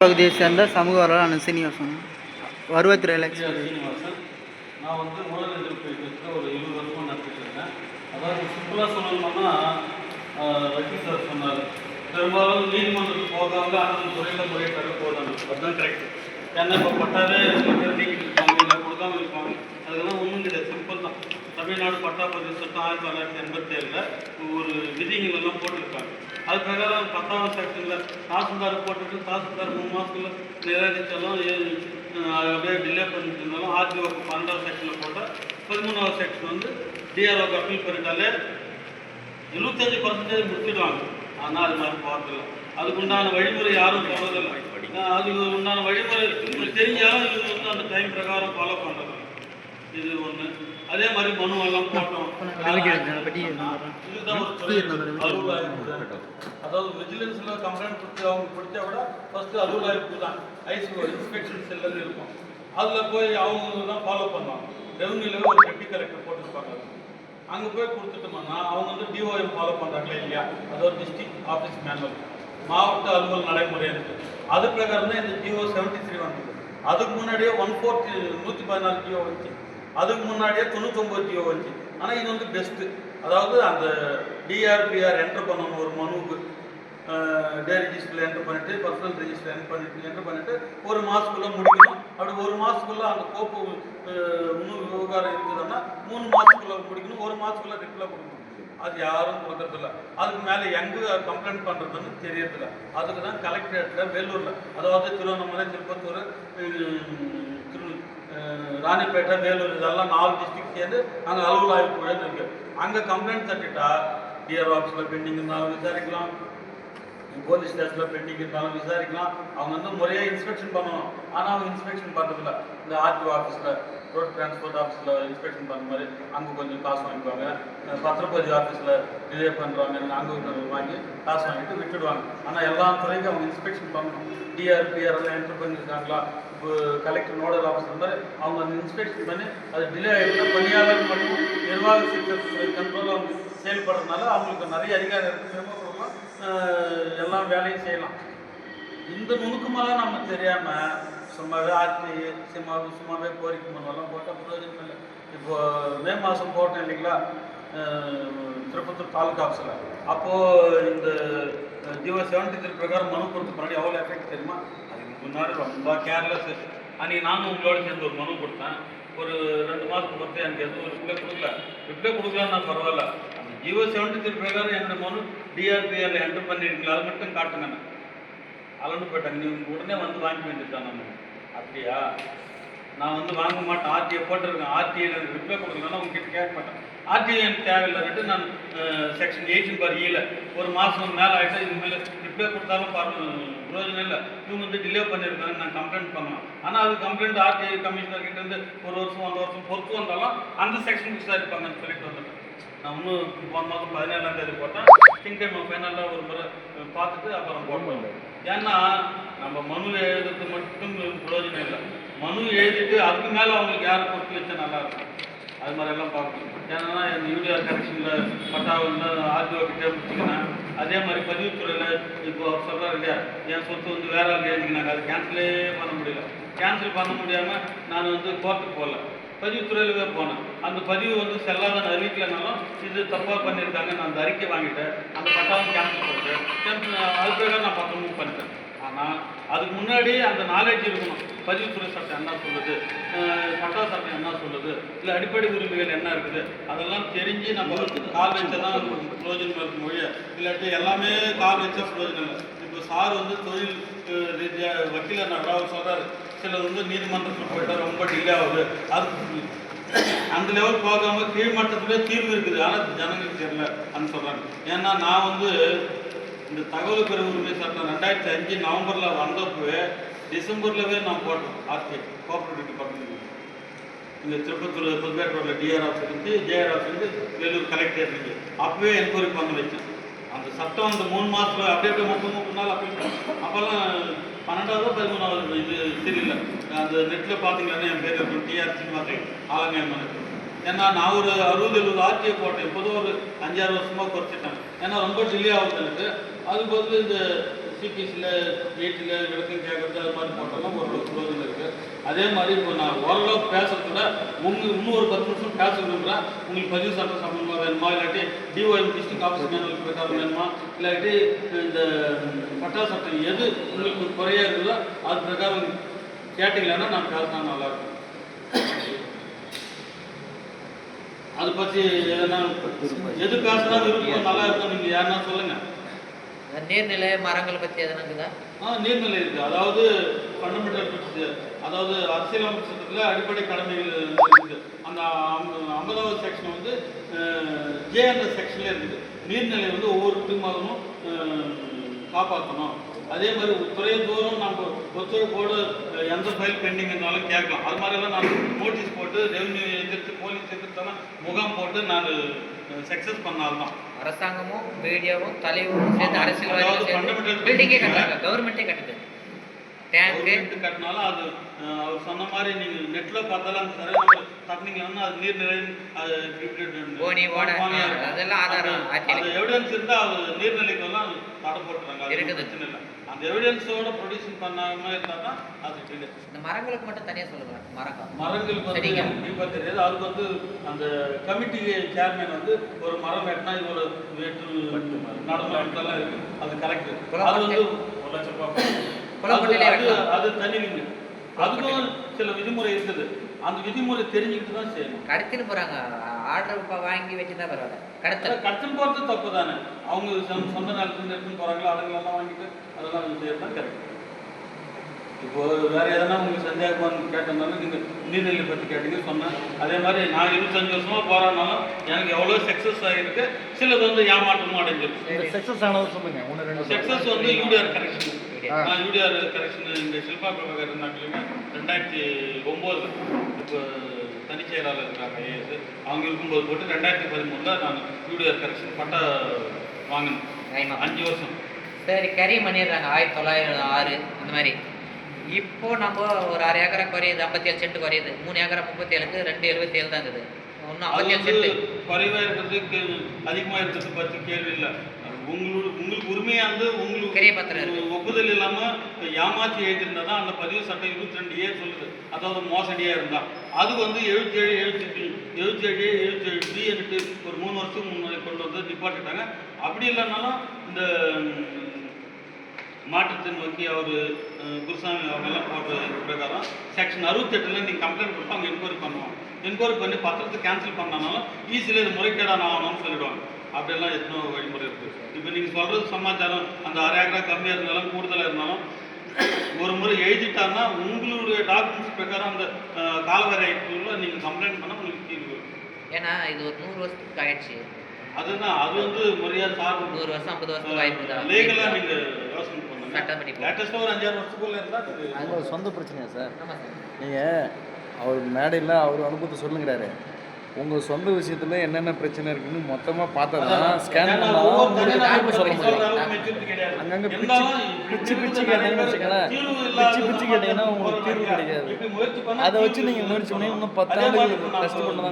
பகுதியை சேர்ந்த சமூக வரலாறு சீனிவாசன். வருவாய்த்துறையில் சீனிவாசன் நான் வந்து ஊழல் ஒரு இருபது வருஷமாக நடத்திட்டு இருக்கேன். அதாவது சிம்பிளாக சொல்லணும்னா ஆஹ், சார் சொன்னார் பெரும்பாலும் நீதிமன்றத்துக்கு போகாமல் அந்த துறையில் முறையிட்டாங்க போதாங்க அதுதான் கரெக்ட் ஏன்னா இப்போ பட்டாவே நீக்கிட்டு இருப்பாங்க இல்லை கொடுக்காம இருப்பாங்க. அதெல்லாம் ஒன்றும் கிடையாது சிம்பிள் தான். தமிழ்நாடு பட்டா பதிவு சட்டம் ஆயிரத்தி தொள்ளாயிரத்தி எண்பத்தேழில் ஒரு விதிகள் எல்லாம் போட்டிருக்காங்க. அது பிரகாரம் பத்தாவது செக்ஷனில் தாசில்தார் போட்டுட்டு தாசில்தார் மூணு மாதத்துல நிராகரித்தாலும் அப்படியே டிலே பண்ணிட்டு இருந்தாலும் ஆர்டிஓக்கு பன்னெண்டாவது செக்ஷனில் போட்டால் பதிமூணாவது செக்ஷன் வந்து டிஆர்ஓக்கு அப்பீல் பண்ணிட்டாலே எழுபத்தஞ்சு பர்சன்டேஜ் முடிச்சிடுவாங்க. ஆனால் அது மாதிரி போகிறதில்ல அதுக்கு உண்டான வழிமுறை யாரும் போகிறதில்ல அதுக்கு உண்டான வழிமுறை தெரிஞ்சாலும் இது வந்து அந்த டைம் பிரகாரம் ஃபாலோ பண்ணுறதில்ல இது ஒன்று அதே மாதிரி மனு எல்லாம் போட்டோம். இதுதான் ஒரு அதாவது விஜிலன்ஸ்ல கம்ப்ளைண்ட் கொடுத்து அவங்க கொடுத்தா விட ஃபர்ஸ்ட் அலுவலாய்ப்பு தான். ஐசிஓ இன்ஸ்பெக்ஷன் செல்லது இருக்கும். அதுல போய் அவங்க தான் ஃபாலோ பண்ணுவாங்க. ரெவன்யூல ஒரு டெப்டி கலெக்டர் போட்டுருப்பாங்க. அங்க போய் கொடுத்துட்டோம்னா அவங்க வந்து டிஓஎம் ஃபாலோ பண்றாங்களா இல்லையா? அது ஒரு டிஸ்ட்ரிக்ட் ஆஃபீஸ் மேனுவல் மாவட்ட அலுவல் நடைமுறை இருக்கு. அது பிரகாரம் தான் இந்த டிஓ செவன்டி த்ரீ வந்தது. அதுக்கு முன்னாடியே ஒன் ஃபோர்ட்டி நூற்றி பதினாலு டிஓ வந்துச்சு அதுக்கு முன்னாடியே தொண்ணூத்தொம்பது ஜியோ வந்துச்சு ஆனால் இது வந்து பெஸ்ட்டு அதாவது அந்த டிஆர்பிஆர் என்டர் பண்ணணும் ஒரு மனுவுக்கு. டே ரிஜிஸ்டரில் என்டர் பண்ணிட்டு பர்சனல் ரிஜிஸ்டர் என்டர் பண்ணிட்டு என்டர் பண்ணிட்டு ஒரு மாதத்துக்குள்ளே முடிக்கணும். அப்படி ஒரு மாதத்துக்குள்ளே அந்த கோப்பு முன்னூறு இன்னும் விவகாரம் இருக்குதுன்னா மூணு மாதத்துக்குள்ளே முடிக்கணும் ஒரு மாதத்துக்குள்ளே ரிப்ளை கொடுக்கணும். அது யாரும் கொடுக்கறதில்ல அதுக்கு மேலே எங்கே கம்ப்ளைண்ட் பண்ணுறதுன்னு தெரியறதில்ல. அதுக்கு தான் கலெக்டரேட்டில் வேலூரில் அதாவது திருவண்ணாமலை திருப்பத்தூர் ராணிப்பேட்டை வேலூர் இதெல்லாம் நாலு டிஸ்ட்ரிக்ட் சேர்ந்து அங்கே அலுவல் ஆய்வு குழுன்னு இருக்கு. அங்கே கம்ப்ளைண்ட் தட்டிட்டா டிஆர் ஆஃபீஸில் பெண்டிங் இருந்தாலும் விசாரிக்கலாம். போலீஸ் ஸ்டேஷனில் பெண்டிங் இருந்தாலும் விசாரிக்கலாம். அவங்க வந்து முறையாக இன்ஸ்பெக்ஷன் பண்ணணும். ஆனால் அவங்க இன்ஸ்பெக்ஷன் பண்ணுறதில்ல இந்த ஆர்டிஓ ஆஃபீஸில் ரோட் டிரான்ஸ்போர்ட் ஆஃபீஸில் இன்ஸ்பெக்ஷன் பண்ண மாதிரி அங்கே கொஞ்சம் காசு வாங்கிப்பாங்க. பத்திரப்பதிவு ஆஃபீஸில் டிலே பண்ணுறாங்க அங்கே வாங்கி காசு வாங்கிட்டு விட்டுடுவாங்க. ஆனால் எல்லா துறைக்கும் அவங்க இன்ஸ்பெக்ஷன் பண்ணணும். டிஆர்பிஆர் எல்லாம் என்ட்ரு பண்ணியிருக்காங்களா? கலெக்டர் நோடல் ஆஃபீஸர் மாதிரி அவங்க அந்த இன்ஸ்பெக்ஷன் பண்ணி அது டிலே ஆகிடுச்சுன்னா பணியாளர் மற்றும் நிர்வாக சிக்கல் கண்ட்ரோல் அவங்க செயல்படுறதுனால அவங்களுக்கு நிறைய அதிகாரம் இருக்குது சொல்லலாம் எல்லாம் வேலையும் செய்யலாம். இந்த நுணுக்கமெல்லாம் நம்ம தெரியாமல் சும்மாவே ஆர்டி சும்மாவே சும்மாவே கோரிக்கை மனுவெல்லாம் போட்டால் பிரயோஜனம் இல்லை. இப்போ மே மாதம் போட்டேன் இல்லைங்களா? திருப்பத்தூர் தாலுக்கா ஆஃபீஸில் அப்போது இந்த ஜியோ செவன்டி த்ரீ பிரகாரம் மனு கொடுத்த பின்னாடி எவ்வளோ எஃபெக்ட் தெரியுமா? சொன்னார் ரொம்ப கேர்லெஸ் அன்றைக்கி நானும் உங்களோட சேர்ந்து ஒரு மனு கொடுத்தேன். ஒரு ரெண்டு மாதத்துக்கு பொறுத்து எனக்கு எதுவும் ரிப்ளை கொடுக்கல. ரிப்ளை கொடுக்கலன்னா பரவாயில்ல. அந்த ஜியோ செவன்டி த்ரீ பிரகாரம் என்னோட மனு டிஆர்பிஆரில் என்டர் பண்ணியிருக்கீங்களா அது மட்டும் காட்டுங்க அளந்து போயிட்டேன் போயிட்டாங்க. நீ உடனே வந்து வாங்கி வேண்டியதான் நான் அப்படியா? நான் வந்து வாங்க மாட்டேன். ஆர்டியை போட்டிருக்கேன். ஆர்டிஐ எனக்கு ரிப்ளை கொடுக்கலன்னா உங்ககிட்ட கேட்க மாட்டேன். ஆர்டிஐ எனக்கு தேவையில்லைன்ட்டு நான் செக்ஷன் எயிட்டின் பார் ஈல ஒரு மாதம் மேலே ஆகிட்டு இது மேலே ரிப்ளை கொடுத்தாலும் பாரு பிரயோஜனம் இல்லை. இவங்க வந்து டிலே பண்ணியிருக்காங்க நான் கம்ப்ளைண்ட் பண்ணலாம். ஆனால் அது கம்ப்ளைண்ட் ஆர்டிஐ கமிஷனர் கிட்ட இருந்து ஒரு வருஷம் ஒன்றரை வருஷம் பொறுத்து வந்தாலும் அந்த செக்ஷன் விசாரிப்பாங்கன்னு சொல்லிட்டு வந்துட்டேன் நான் இன்னும் போன மாதம் பதினேழாம் தேதி போட்டேன். திங்கக்கிழமை ஃபைனலாக ஒரு முறை பார்த்துட்டு அப்புறம் போடுவோம் ஏன்னா நம்ம மனு எழுதுறது மட்டும் பிரயோஜனம் இல்லை. மனு எழுதிட்டு அதுக்கு மேலே அவங்களுக்கு யார் பொறுத்து வச்சா நல்லா இருக்கும். அது மாதிரி எல்லாம் பார்க்கணும். ஏன்னா இந்த யூரியா கரெக்ஷனில் பட்டாவில் ஆர்டிஓ கிட்டே முடிச்சிங்கன்னா அதே மாதிரி பதிவுத்துறையில் இப்போ சொல்கிறாரு இல்லையா என் சொத்து வந்து வேற ஆள் எழுதிக்கினாங்க அது கேன்சலே பண்ண முடியல. கேன்சல் பண்ண முடியாமல் நான் வந்து கோர்ட்டுக்கு போகல. பதிவுத்துறையிலவே போனேன். அந்த பதிவு வந்து செல்லாதன்னு அறிவிக்கலனாலும் இது தப்பாக பண்ணியிருக்காங்க. நான் அந்த அறிக்கை வாங்கிட்டேன். அந்த பட்டாவும் கேன்சல் பண்ணிட்டேன். கேன்சல் அது நான் பக்கம் மூவ் பண்ணிட்டேன். ஆனால் அதுக்கு முன்னாடி அந்த நாலேஜ் இருக்கணும். பதிவுத்துறை சட்டம் என்ன சொல்லுது. சட்டா சட்டம் என்ன சொல்லுது. இல்லை அடிப்படை உரிமைகள் என்ன இருக்குது? அதெல்லாம் தெரிஞ்சு நம்ம கால் வச்சா தான் பிரயோஜனம் இருக்கும் மொழியை இல்லாட்டி எல்லாமே கால் வச்சா பிரயோஜனம் இல்லை. இப்போ சார் வந்து தொழில் ரீதியாக வக்கீல அவர் சொல்கிறார் சிலர் வந்து நீதிமன்றத்தில் போயிட்டா ரொம்ப டிலே ஆகுது. அது அந்த லெவல் போகாம கீழ்மட்டத்திலே தீர்வு இருக்குது. ஆனால் ஜனங்களுக்கு தெரியல அப்படின்னு சொல்கிறாங்க ஏன்னா நான் வந்து இந்த தகவல் பெற உரிமை சட்டம் ரெண்டாயிரத்தி அஞ்சு நவம்பரில் வந்தப்போ டிசம்பர்லவே நான் போட்டேன் ஆர்கே கோஆப்ரேட்டிவ் டிபார்ட்மெண்ட் இந்த திருப்பத்தூர் புதுப்பேட்டோட டிஆர் ஆஃபீஸ் இருந்து ஜேஆர் ஆஃபீஸ் இருந்து வேலூர் கலெக்டர் இருந்து அப்பவே என்கொயரி பண்ண வச்சேன். அந்த சட்டம் அந்த மூணு மாதத்தில் அப்படியே அப்படியே முப்பது முப்பது நாள் அப்படியே அப்போல்லாம் பன்னெண்டாவது பதிமூணாவது இது தெரியல. அந்த நெட்டில் பார்த்தீங்கன்னா என் பேர் இருக்கும் டிஆர் சீனிவாசன் ஆலங்காயம்மனுக்கு ஏன்னா நான் ஒரு அறுபது எழுபது ஆர்டிஐ போட்டேன். பொதுவாக ஒரு அஞ்சாறு வருஷமாக குறைச்சிட்டேன். ஏன்னா ரொம்ப டிலே ஆகுது எனக்கு. அது பதில் இந்த சிபிஎஸ்சியில் எயிட்டில் விளக்கம் கேட்குறது அது மாதிரி போட்டோம்னா ஓரளவுக்கு ப்ரோஜனம் இருக்குது அதே மாதிரி இப்போ நான் ஓரளவுக்கு பேசுறதுல உங்கள் இன்னும் ஒரு பத்து நிமிஷம் பேச விரும்புகிறேன் உங்களுக்கு பதிவு சட்டம் சம்பந்தமாக வேணுமா? இல்லாட்டி டிஓஎம் டிஸ்ட்ரிக்ட் ஆஃபீஸ் மேனுவல் பிரகாரம் வேணுமா? இல்லாட்டி இந்த பட்டா சட்டம் எது உங்களுக்கு குறையா இருக்குதோ அது பிரகாரம் கேட்டீங்கன்னா நான் பேசினா நல்லாயிருக்கும் அதை பற்றி எதனா எது பேசுனா விருப்பம் நல்லா இருக்கும். நீங்கள் யாருன்னா சொல்லுங்கள் நீர்நிலை மரங்கள் பற்றி எதனா இருக்குதா? ஆ நீர்நிலை இருக்கு. அதாவது ஃபண்டமெண்டல் அதாவது அரசியலமைப்பு சட்டத்தில் அடிப்படை கடமைகள் இருக்குது அந்த ஐம்ப- ஐம்பதாவது செக்ஷன் வந்து ஜே செக்ஷன்ல இருக்குது. நீர்நிலை வந்து ஒவ்வொரு குடிமகனும் காப்பாற்றணும் அதே மாதிரி துறையந்தோறும் நம்ம ஒத்துழைப்போடு எந்த ஃபைல் பெண்டிங் இருந்தாலும் கேட்கலாம். அது மாதிரிலாம் நான் நோட்டீஸ் போட்டு ரெவன்யூ எதிர்த்து போலீஸ் எதிர்த்தெல்லாம் முகாம் போட்டு நான் சக்ஸஸ் பண்ணால்தான் அரசாங்கமும் மீடியாவும் தலைவரும் சேர்ந்து. அரசியல்வாதிகளும் சேர்ந்து பில்டிங்கே. கட்டுறாங்க கவர்மெண்ட்டே கட்டுது டேங்க்கு கட்டினாலும் அது அவர் சொன்ன மாதிரி நீங்க நெட்ல பார்த்தாலும் அந்த சரியான கட்டினீங்கன்னா அது நீர்நிலை அது போனி, ஓடை, அதெல்லாம் ஆதாரம் அது. எவிடன்ஸ் இருந்தா அது நீர்நிலைக்கு எல்லாம் தடை போட்டுறாங்க. அது இருக்குது. பிரச்சனை இல்லை. அந்த எவிடன்ஸோட ப்ரொடியூஷன் பண்ணாம இருந்தா தான் அது இந்த மரங்களுக்கு மட்டும் தனியாக சொல்லுங்க மரங்கள் மரங்களுக்கு வந்து. கண்டிப்பா தெரியாது. அதுக்கு வந்து அந்த கமிட்டி சேர்மேன் வந்து ஒரு மரம் வெட்டினா இது ஒரு வெட்டு நடமெல்லாம் இருக்கு. அது கரெக்ட் அது வந்து ஒரு லட்சம் ரூபாய் அது- அது. அது தனி லிங்கு அதுக்கும் சில விதிமுறை இருக்குது. அந்த விதிமுறை தெரிஞ்சுக்கிட்டு தான் செய்யணும். கடத்தின்னு போகிறாங்க ஆர்டர் இப்போ வாங்கி வச்சுருந்தா பரவாயில்ல. கடத்தல். அதான் கடத்தல் போகிறது தப்பு தானே அவங்க சொந்த- சொந்த நிலத்துல எடுத்துன்னு போகிறாங்களோ அதுங்களெல்லாம் வாங்கிட்டு அதெல்லாம் செய்யறது தான் கரெக்ட். இப்போ வேற எதனா உங்களுக்கு சந்தேகம் கேட்டதுனால நீங்கள் நீர்நிலை பற்றி கேட்டீங்க சொன்னேன் அதே மாதிரி நான் இருபத்தஞ்சு வருஷமா போராடினாலும் எனக்கு எவ்வளோ சக்ஸஸ் ஆகிருக்கு சிலது வந்து ஏமாற்றமும் அடைஞ்சிருக்கு சக்ஸஸ் ஆனது சொல்லுங்க. ஒன்று ரெண்டு சக்ஸஸ் வந்து யூடிஆர் கரெக்ஷன். நான் யூடிஆர் கரெக்ஷன் இந்த ஷில்பா பிரபாகர் இருந்தாங்க ரெண்டாயிரத்தி ஒம்போது இப்போ தனிச் செயலாளர் இருக்காங்க ஐஏஎஸ் அவங்க இருக்கும்போது போட்டு ரெண்டாயிரத்தி பதிமூணில் நான் யூடிஆர் கரெக்ஷன் பட்டா வாங்கினேன். அஞ்சு வருஷம். சரி கறி பண்ணிடுறாங்க. ஆயிரத்தி தொள்ளாயிரம் ஆறு அந்த மாதிரி. இப்போ நம்ம ஒரு அரை ஏக்கரை குறையுது ஐம்பத்தேழு சென்ட் குறையுது. மூணு ஏக்கரை முப்பத்தேழுக்கு ரெண்டு எழுபத்தி ஏழு தான் இருக்குது. அது ஐம்பத்தேழு சென்ட். குறைவாக இருக்கிறதுக்கு அதிகமாக இருக்கிறது பற்றி கேள்வி இல்லை. உங்களோட உங்களுக்கு உரிமையாக இருந்து உங்களுக்கு கிரைய பத்திரம் ஒப்புதல் இல்லாமல் ஏமாற்றி எழுதியிருந்தால் தான் அந்த பதிவு சட்டம் இருபத்தி ரெண்டு ஏ சொல்லுது. அதாவது மோசடியாக இருந்தால் அது வந்து எழுபத்தி ஏழு எழுபத்தி எழுபத்தி ஏழு எழுபத்தி ஏழு பி என்று ஒரு மூணு வருஷத்துக்கு முன்னாடி கொண்டு வந்து நிப்பாட்டிட்டாங்க. அப்படி இல்லைனாலும் இந்த மாற்றுத்திறன் நோக்கி அவர் குருசாமி அவங்கெல்லாம் போடுற பிரகாரம் செக்ஷன் அறுபத்தெட்டில் நீங்கள் கம்ப்ளைண்ட் கொடுத்து அவங்க என்கொயரி பண்ணுவாங்க. என்கொயரி பண்ணி பத்திரத்தை கேன்சல் பண்ணனாலும் ஈஸியில் இது முறைகேடான ஆகணும்னு சொல்லிடுவாங்க. அப்படியெல்லாம் எத்தனோ வழிமுறை இருக்குது இப்போ நீங்கள் சொல்கிறது சமாச்சாரம். அந்த அரை ஏக்கரா கம்மியாக இருந்தாலும் கூடுதலாக இருந்தாலும் ஒரு முறை எழுதிட்டாருன்னா உங்களுடைய டாக்குமெண்ட்ஸ் பிரகாரம் அந்த காலவரைக்குள்ள நீங்கள் கம்ப்ளைண்ட் பண்ணால் உங்களுக்கு தீர்வு. ஏன்னா இது ஒரு நூறு வருஷத்துக்கு ஆயிடுச்சு. அதுதான் அது வந்து முறையாக சார்பு. நூறு வருஷம் ஐம்பது வருஷத்துக்கு வாய்ப்பு தான் லீகலாக நீங்கள் யோசனை பண்ணுங்க. லேட்டஸ்ட்டாக ஒரு அஞ்சாறு வருஷத்துக்குள்ள இருந்தால் அது சொந்த பிரச்சனையா சார்? நீங்கள் அவர் மேடையில் அவர் அனுபவத்தை சொல்லுங்கிறாரு. உங்கள் சொந்த விஷயத்தில் என்னென்ன பிரச்சனை இருக்குன்னு மொத்தமாக பார்த்தா தான் ஸ்கேன் ஏன்னா பண்ணால் ஒவ்வொரு உங்களுக்கு தனிநபர் தீர்வு சொல்ல முடியும். அங்கங்க பிச்சு- பிச்சு பிச்சு கேட்டீங்கன்னு வச்சுக்கோங்களேன். பேர் பிச்சு பிச்சு கேட்டீங்கன்னா உங்களுக்கு தீர்வு. கிடைக்காது. அதை வச்சு தீர்வு நீங்க முயற்சி பண்ணி. இன்னும் பத்து அதே மாதிரி ஆண்டுகள் இப்ப நம்ம கஷ்டப்பட்டு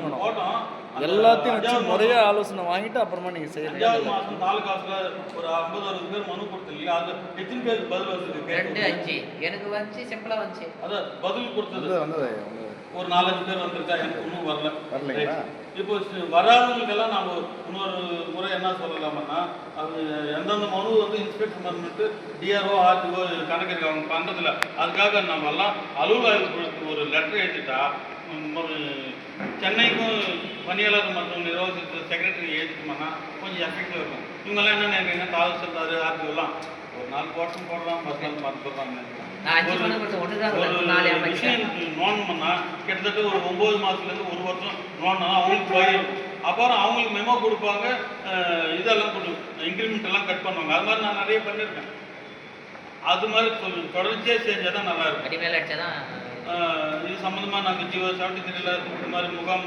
தான். அந்த எல்லாத்தையும் வச்சு முறையாக ஆலோசனை வாங்கிட்டு அப்புறமா நீங்கள் செய்ய அஞ்சாவது வேண்டியது மாசம் தாலுகாஸ்ல ஒரு ஐம்பது அறுபது பேர் மனு கொடுத்தீங்க அது எத்தனை பேருக்கு பதில் வந்தது ரெண்டு அஞ்சு எனக்கு வந்துச்சு சிம்பிளாக வந்துச்சு அதான் பதில் கொடுத்தது வந்தது. ஒரு நாலஞ்சு பேர் வந்திருக்கா? எனக்கு இன்னும் வரல. வரலைங்களா? இப்போ வராதவங்களுக்கெல்லாம் நாம இன்னொரு முறை என்ன சொல்லலாம்னா அது எந்தெந்த மனு வந்து இன்ஸ்பெக்டர் பண்ணிட்டு டிஆர்ஓ ஆர்டிஓ கணக்கு அவங்க பண்றதில்ல. அதுக்காக நம்ம எல்லாம் அலுவலகத்துக்கு ஒரு லெட்டர் எழுதிட்டா சென்னைக்கும் பணியாளர் மற்றும் நிர்வாகத்துக்கு செக்ரட்டரி எழுதிட்டோம்னா கொஞ்சம் எஃபெக்டிவ் இருக்கும். இவங்கெல்லாம் என்ன நினைக்கிறீங்க தாசில்தார் ஆர்டிஓலாம் ஒரு நாள் போட்டம் போடுறான் பத்து நாள் நான் நோன் கிட்டத்தட்ட ஒரு ஒன்பது மாசத்துலேருந்து ஒரு வருஷம் பண்ணா அவங்களுக்கு பயம் அப்புறம் அவங்களுக்கு மெமோ கொடுப்பாங்க இதெல்லாம் கொடு இன்க்ரிமெண்ட் எல்லாம் கட் பண்ணுவாங்க. அது மாதிரி நான் நிறைய பண்ணியிருக்கேன். அது மாதிரி தொடர்ச்சியா செஞ்சால் தான் நல்லா இருக்கும். அடி மேலே அடிச்சா தான் அஹ் இது சம்மந்தமா நாங்கள் ஜியோ செவன்டி த்ரீல இந்த மாதிரி முகாம்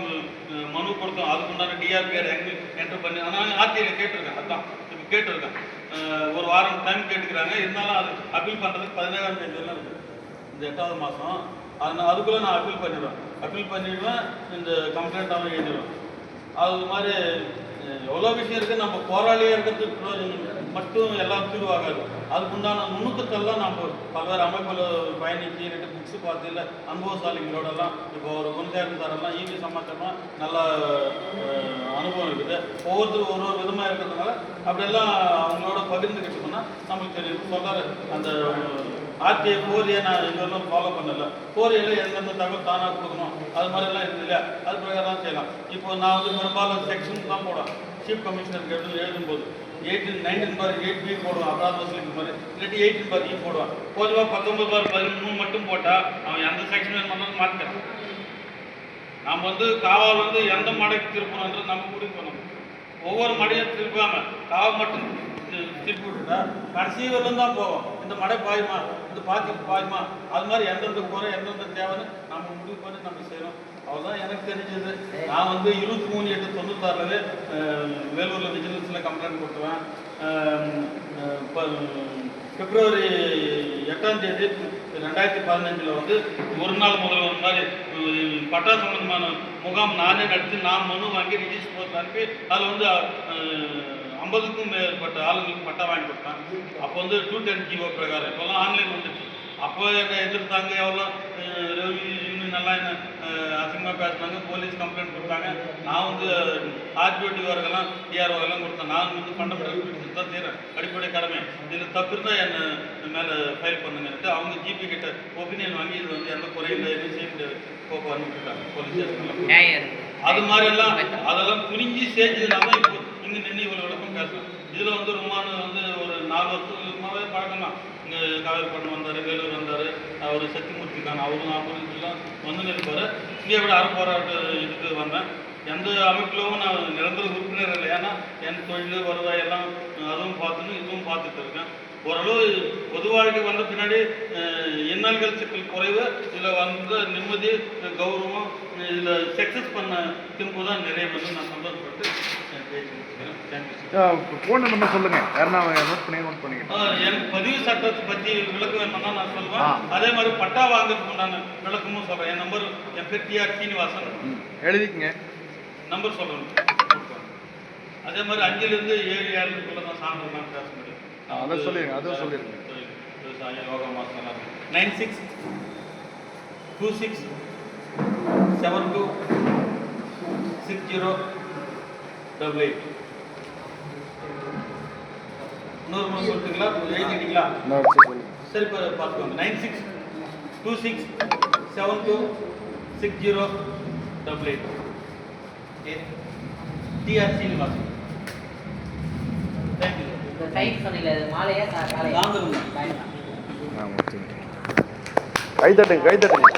மனு கொடுத்தோம். அதுக்கு உண்டான டிஆர்பிஆர் என்ட்ரு பண்ணி ஆனால் ஆர்டிஐல கேட்டிருக்கேன். அதான் இப்போ கேட்டிருக்கேன். ஒரு வாரம் டைம் கேட்டுக்கிறாங்க. இருந்தாலும் அது அப்பீல் பண்ணுறதுக்கு பதினேழாம் தேதி வரலாம் இருக்குது இந்த எட்டாவது மாதம் அதனால் அதுக்குள்ளே நான் அப்பீல் பண்ணிடுவேன். அப்பீல் பண்ணிடுவேன் இந்த கம்ப்ளைண்ட்டாகவும் எழுதிடுவேன். அது மாதிரி எவ்வளோ விஷயம் இருக்குது நம்ம போராளியாக இருக்கிறதுக்கு பிரயோஜனம் மட்டும் எல்லாம் தீர்வாகாது. அதுக்கு உண்டான நுணுக்கத்தெல்லாம் நம்ம பல்வேறு அமைப்பில் பயணிச்சு ரெண்டு புக்ஸ் பார்த்து இல்லை அனுபவசாலிகளோடலாம் இப்போ ஒரு குணசேகரன் சாரெல்லாம் ஈவி சமாச்சாரமாக நல்ல அனுபவம் இருக்குது. ஒவ்வொருத்தரும் ஒரு ஒரு விதமாக இருக்கிறதுனால அப்படியெல்லாம் அவங்களோட பகிர்ந்துக்கிட்டோம்னா நம்மளுக்கு தெரியும் சொல்கிற அந்த ஆர்டிஐ கோரியை நான் எங்கெல்லாம் ஃபாலோ பண்ணல. கோரியில் எந்தெந்த தகவல் தானாக கொடுக்கணும். அது மாதிரிலாம் இருக்குது இல்லையா அது பிரகாரம் தான் செய்யலாம். இப்போ நான் வந்து பெரும்பாலும் செக்ஷன் தான் போடுறேன் சீஃப் கமிஷனர் கேட்டு எழுதும்போது எயிட்டின் நைன்டீன் பார் எயிட் பி போடுவான். அப்ராத் வசூலிக்கு மாதிரி இல்லாட்டி எயிட்டின் பார் இ e போடுவான். பொதுவாக பத்தொன்பது பார் பதிமூணு மட்டும் போட்டால் அவன் எந்த செக்ஷன் வேணுமானாலும் மாற்றிக்கிறான் நாம் வந்து காவால் வந்து எந்த மடைக்கு திருப்பணுன்றது நம்ம முடிவு பண்ணணும் ஒவ்வொரு மடையும் திருப்பாமல் காவல் மட்டும் திருப்பி விட்டுட்டா கடைசி வரலும் தான் போவோம். இந்த மடை பாயுமா? இந்த பாத்தி பாயுமா? அது மாதிரி எந்தெந்த குறை எந்தெந்த தேவைன்னு நம்ம முடிவு பண்ணி நம்ம செய்கிறோம் அவ்வளோதான் எனக்கு தெரிஞ்சது. நான் வந்து இருபத்தி மூணு எட்டு தொண்ணூத்தாறுல வேலூரில் விஜிலன்ஸில் கம்ப்ளைண்ட் கொடுத்துவேன் ப- பிப்ரவரி எட்டாம் தேதி ரெண்டாயிரத்தி பதினஞ்சில் வந்து ஒரு நாள் முதல்வர் மாதிரி பட்டா சம்பந்தமான முகாம் நானே நடத்தி நான் மனு வாங்கி ரிஜிஸ்டர் போட்டு அனுப்பி அதில் வந்து ஐம்பதுக்கும் மேற்பட்ட ஆளுங்களுக்கு பட்டா வாங்கி கொடுத்தேன். அப்போ வந்து டூ டென் ஜிஓ பிரகாரம். இப்போல்லாம் ஆன்லைன் வந்துச்சு. அப்போ என்னை எதிர்த்தாங்க எவ்வளோ யூனியன் எல்லாம் என்ன அசிங்கமாக பேசினாங்க போலீஸ் கம்ப்ளைண்ட் கொடுத்தாங்க. நான் வந்து ஆர்பிஓ டிஆர்ஓக்கெல்லாம் டிஆர்ஓ எல்லாம் கொடுத்தேன். நான் வந்து ஃபண்டமெண்டல் தான் செய்கிறேன் அடிப்படை கடமை. இதில் தப்பு இருந்தால் என்னை மேலே ஃபைல் பண்ணுங்கன்ட்டு அவங்க ஜிபி கிட்ட ஒப்பீனியன் வாங்கி இது வந்து எந்த குறையில் எதுவும் செய்ய முடியாது அனுப்பிட்டாங்க போலீஸ் ஸ்டேஷனில் நியாயம் இருக்கு. அது மாதிரி எல்லாம் அதெல்லாம் துணிஞ்சு தான் இப்போ இங்கே நின்று இவ்வளோ விளக்கம் பேசுகிறேன் இதில் வந்து ரொம்ப வந்து ஒரு நாலு வருஷமாகவே பழக்கம் தான் இங்கே காவேரிப்பட்டினம் வந்தார் வேலூர் வந்தார் அவர் சக்திமூர்த்தி தான் அவரும் ஆப்போசிட்லாம் வந்து இருப்பார். இங்கே விட அரை போராட்ட இதுக்கு வந்தேன். எந்த அமைப்பிலும் நான் நிரந்தர உறுப்பினர் இல்லை. ஏன்னா என் தொழில் வருவாய் எல்லாம் அதுவும் பார்த்துன்னு இதுவும் பார்த்துட்டு இருக்கேன். ஓரளவு பொது வாழ்க்கை வந்த பின்னாடி இன்னல்கள் சிக்கல் குறைவு இதில் வந்து நிம்மதி கௌரவம் இதில் சக்ஸஸ் பண்ண திரும்ப தான் நிறைய வந்து நான் சந்தோஷப்பட்டு ஃபோன் நம்பர் சொல்லுங்க. யாருன்னா நோட் பண்ணி நோட் எனக்கு பதிவு சட்டத்தை பற்றி விளக்கம் வேணும்னா நான் சொல்லுவேன். அதே மாதிரி பட்டா வாங்குறதுக்கு உண்டான விளக்கமும் சொல்கிறேன் என் நம்பர் என் பேர் டிஆர் சீனிவாசன். எழுதிக்கங்க. நம்பர் சொல்லணும் அதே மாதிரி அஞ்சுலேருந்து ஏழு ஏழுக்குள்ள தான் சாயந்தரம் பேச முடியும். அதை சொல்லிடுங்க, அதுவும் சொல்லிடுங்க. தொழில், விவசாயம் yoga master nine six two six seven two six zero double eight இன்னொரு முறை சொல்லிட்டுங்களா எழுதிட்டீங்களா சரி இப்போ பார்த்துக்கோங்க nine six two six seven two six zero double eight DR Srinivasan thank you சொன்னீங்களே அது மாலையா காலையா? கை தட்டுங்க கை தட்டுங்க.